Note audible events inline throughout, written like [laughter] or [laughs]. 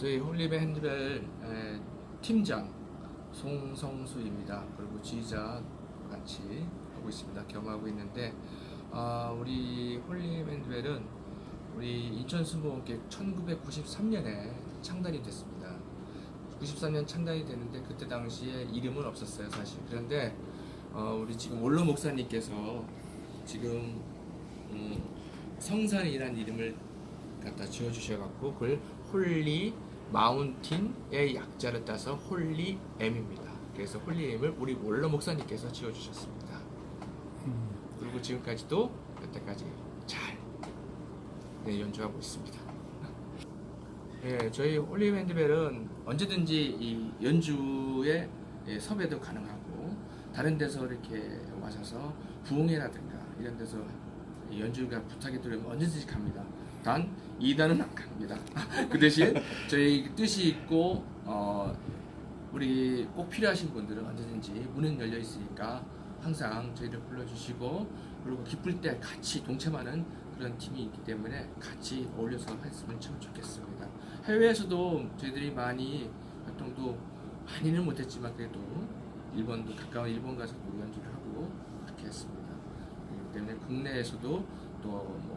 저희 홀리베 핸드벨 에, 팀장 송성수입니다. 그리고 지휘자 같이 하고 있습니다. 겸하고 있는데 아, 우리 홀리베 핸드벨은 우리 인천 순복음교회 1993년에 창단이 됐습니다. 93년 창단이 됐는데 그때 당시에 이름은 없었어요 사실. 그런데 어, 우리 지금 원로 목사님께서 지금 음, 성산이라는 이름을 갖다 지어주셔갖고 그걸 홀리 마운틴의 약자를 따서 홀리 M입니다. 그래서 홀리 M을 우리 원로 목사님께서 지어주셨습니다. 그리고 지금까지도 여태까지 잘 네, 연주하고 있습니다. [laughs] 예, 저희 홀리 핸드벨은 언제든지 이 연주에 예, 섭외도 가능하고 다른 데서 이렇게 와셔서 부흥회라든가 이런 데서 연주가 부탁이 들어오면 언제든지 갑니다. 단 2단은 안 갑니다. [laughs] 그 대신 저희 뜻이 있고 어, 우리 꼭 필요하신 분들은 언제든지 문은 열려 있으니까 항상 저희를 불러주시고 그리고 기쁠 때 같이 동참하는 그런 팀이 있기 때문에 같이 어울려서 했으면 참 좋겠습니다. 해외에서도 저희들이 많이 활동도 많이는 못했지만 그래도 일본도 가까운 일본 가서도 연주를 하고 그렇게 했습니다. 그렇기 때문에 국내에서도 또뭐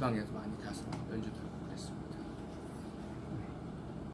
지방에도 많이 가서 연주도 하고 그랬습니다.